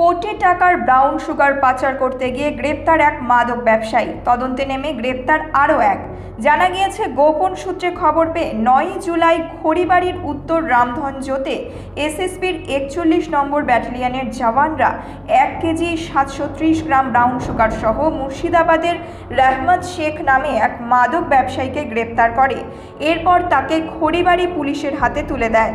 কোটি টাকার brown sugar পাচার করতে গিয়ে গ্রেপ্তার এক মাদক ব্যবসায়ী। তদন্তে নেমে গ্রেপ্তার আরও এক। জানা গিয়েছে, গোপন সূত্রে খবর পেয়ে নয়ই জুলাই খড়িবাড়ির উত্তর রামধনজোতে এসএসবির একচল্লিশ নম্বর ব্যাটালিয়নের জওয়ানরা এক কেজি সাতশো ত্রিশ গ্রাম ব্রাউন সুগার সহ মুর্শিদাবাদের রহমত শেখ নামে এক মাদক ব্যবসায়ীকে গ্রেপ্তার করে। এরপর তাকে খড়িবাড়ি পুলিশের হাতে তুলে দেয়।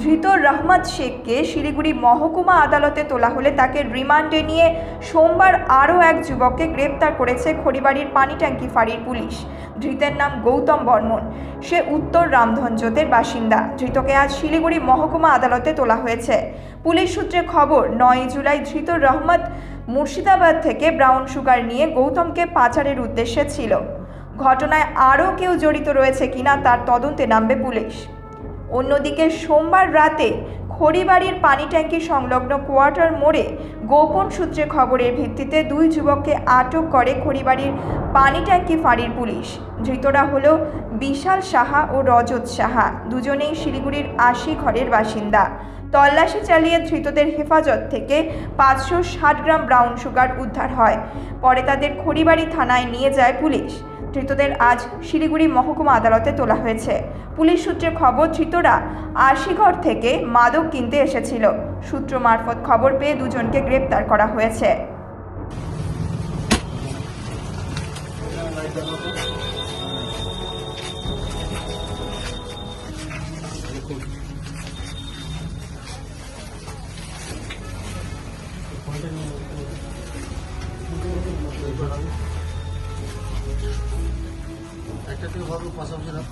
ধৃত রহমত শেখকে শিলিগুড়ি মহকুমা আদালতে তোলা হলে তাকে রিমান্ডে নিয়ে সোমবার আরও এক যুবককে গ্রেপ্তার করেছে খড়িবাড়ির পানিট্যাঙ্কি ফাঁড়ির পুলিশ। ধৃতের নাম গৌতম বর্মন। সে উত্তর রামধনজোতের বাসিন্দা। ধৃতকে আজ শিলিগুড়ি মহকুমা আদালতে তোলা হয়েছে। পুলিশ সূত্রে খবর, নয় জুলাই ধৃত রহমত মুর্শিদাবাদ থেকে ব্রাউন সুগার নিয়ে গৌতমকে পাচারের উদ্দেশ্যে ছিল। ঘটনায় আরও কেউ জড়িত রয়েছে কিনা তার তদন্তে নামবে পুলিশ। অন্যদিকে সোমবার রাতে খড়িবাড়ির পানি ট্যাঙ্কি সংলগ্ন কোয়ার্টার মোড়ে গোপন সূত্রে খবরের ভিত্তিতে দুই যুবককে আটক করে খড়িবাড়ির পানি ট্যাঙ্কি ফাঁড়ির পুলিশ। ধৃতরা হল বিশাল সাহা ও রজত সাহা, দুজনেই শিলিগুড়ির আশি ঘরের বাসিন্দা। তল্লাশি চালিয়ে ধৃতদের হেফাজত থেকে পাঁচশো ষাট গ্রাম ব্রাউন সুগার উদ্ধার হয়। পরে তাদের খড়িবাড়ি থানায় নিয়ে যায় পুলিশ। ধৃতদের আজ শিলিগুড়ি মহকুমা আদালতে তোলা হয়েছে। পুলিশ সূত্রে খবর, ধৃতরা আশিঘর থেকে মাদক কিনতে এসেছিল। সূত্র মারফত খবর পেয়ে দুজনকে গ্রেপ্তার করা হয়েছে। administrative hall will pass out.